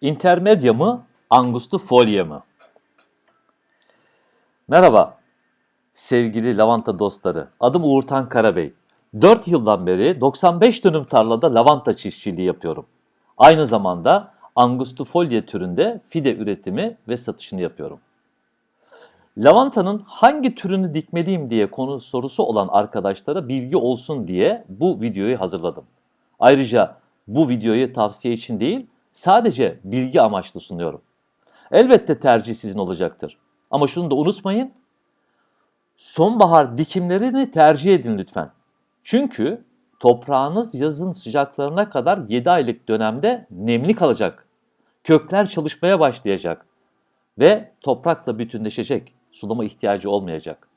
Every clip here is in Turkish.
Intermedia mı, Angustifolia mı? Merhaba sevgili lavanta dostları. Adım Uğurtan Karabey. 4 yıldan beri 95 dönüm tarlada lavanta çiftçiliği yapıyorum. Aynı zamanda Angustifolia türünde fide üretimi ve satışını yapıyorum. Lavantanın hangi türünü dikmeliyim diye konu sorusu olan arkadaşlara bilgi olsun diye bu videoyu hazırladım. Ayrıca bu videoyu tavsiye için değil, sadece bilgi amaçlı sunuyorum. Elbette tercih sizin olacaktır. Ama şunu da unutmayın, sonbahar dikimlerini tercih edin lütfen. Çünkü toprağınız yazın sıcaklarına kadar 7 aylık dönemde nemli kalacak. Kökler çalışmaya başlayacak ve toprakla bütünleşecek. Sulama ihtiyacı olmayacak.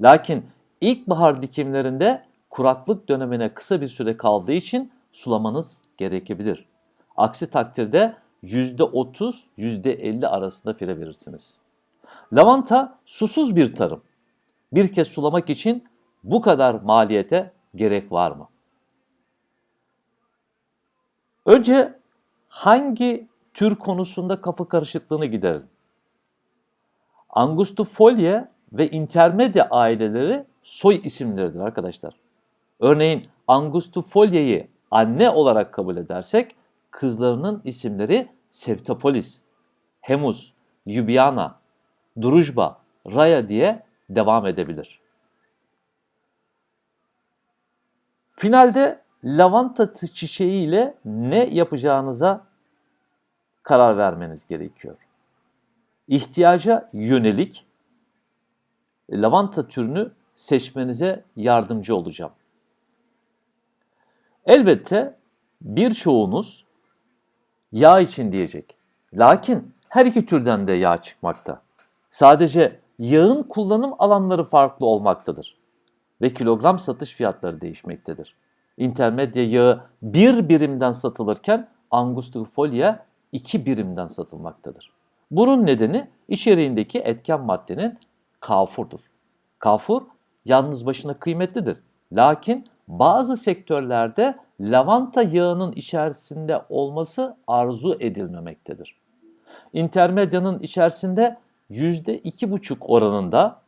Lakin ilkbahar dikimlerinde kuraklık dönemine kısa bir süre kaldığı için sulamanız gerekebilir. Aksi takdirde %30, %50 arasında fire verirsiniz. Lavanta susuz bir tarım. Bir kez sulamak için bu kadar maliyete gerek var mı? Önce hangi tür konusunda kafa karışıklığını giderelim. Angustifolia ve intermedia aileleri soy isimleridir arkadaşlar. Örneğin Angustifolia'yı anne olarak kabul edersek kızlarının isimleri Septopolis, Hemus, Yubiana, Drujba, Raya diye devam edebilir. Finalde lavanta çiçeği ile ne yapacağınıza karar vermeniz gerekiyor. İhtiyaca yönelik lavanta türünü seçmenize yardımcı olacağım. Elbette birçoğunuz yağ için diyecek. Lakin her iki türden de yağ çıkmakta. Sadece yağın kullanım alanları farklı olmaktadır ve kilogram satış fiyatları değişmektedir. Intermedia yağı bir birimden satılırken Angustifolia iki birimden satılmaktadır. Bunun nedeni içeriğindeki etken maddenin kafurdur. Kafur yalnız başına kıymetlidir. Lakin bazı sektörlerde lavanta yağının içerisinde olması arzu edilmemektedir. Intermedia'nın içerisinde %2,5 oranında,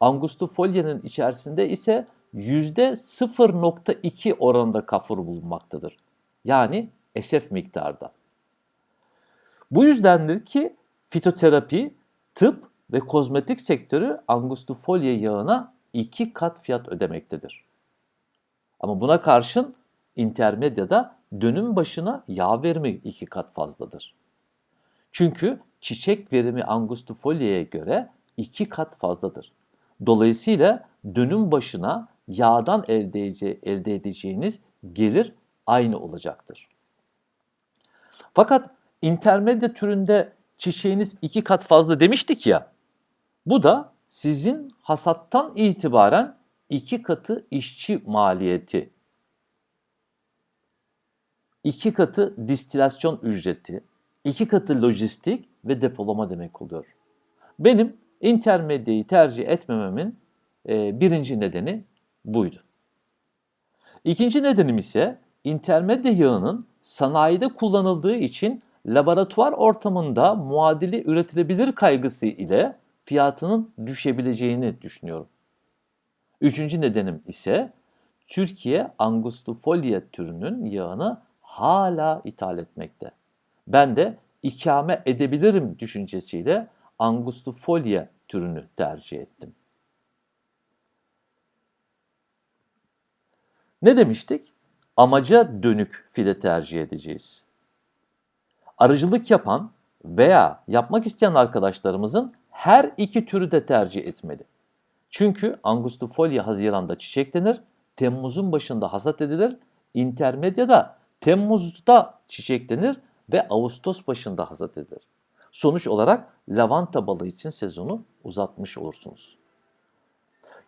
Angustifolia'nın içerisinde ise %0,2 oranında kafur bulunmaktadır. Yani SF miktarda. Bu yüzdendir ki fitoterapi, tıp ve kozmetik sektörü Angustifolia yağına iki kat fiyat ödemektedir. Ama buna karşın intermedyada dönüm başına yağ verimi iki kat fazladır. Çünkü çiçek verimi Angustifolia'ya göre iki kat fazladır. Dolayısıyla dönüm başına yağdan elde, edece elde edeceğiniz gelir aynı olacaktır. Fakat intermedya türünde çiçeğiniz iki kat fazla demiştik ya, bu da sizin hasattan itibaren iki katı işçi maliyeti, iki katı distilasyon ücreti, iki katı lojistik ve depolama demek oluyor. Benim intermedyayı tercih etmememin e, birinci nedeni buydu. İkinci nedenim ise intermedya yağının sanayide kullanıldığı için laboratuvar ortamında muadili üretilebilir kaygısı ile fiyatının düşebileceğini düşünüyorum. Üçüncü nedenim ise Türkiye Angustifolia türünün yağını hala ithal etmekte. Ben de ikame edebilirim düşüncesiyle Angustifolia türünü tercih ettim. Ne demiştik? Amaca dönük fide tercih edeceğiz. Arıcılık yapan veya yapmak isteyen arkadaşlarımızın her iki türü de tercih etmeli. Çünkü Angustifolia Haziran'da çiçeklenir, Temmuz'un başında hasat edilir, intermedyada Temmuz'da çiçeklenir ve Ağustos başında hasat edilir. Sonuç olarak lavanta balı için sezonu uzatmış olursunuz.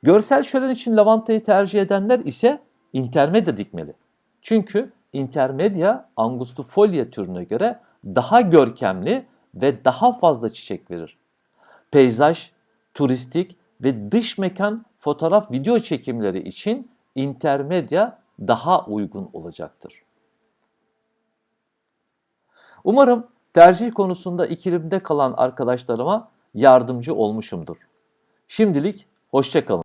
Görsel şölen için lavantayı tercih edenler ise intermedia dikmeli. Çünkü intermedia angustifolia türüne göre daha görkemli ve daha fazla çiçek verir. Peyzaj, turistik ve dış mekan fotoğraf video çekimleri için intermedia daha uygun olacaktır. Umarım Tercih konusunda ikilimde kalan arkadaşlarıma yardımcı olmuşumdur. Şimdilik hoşçakalın.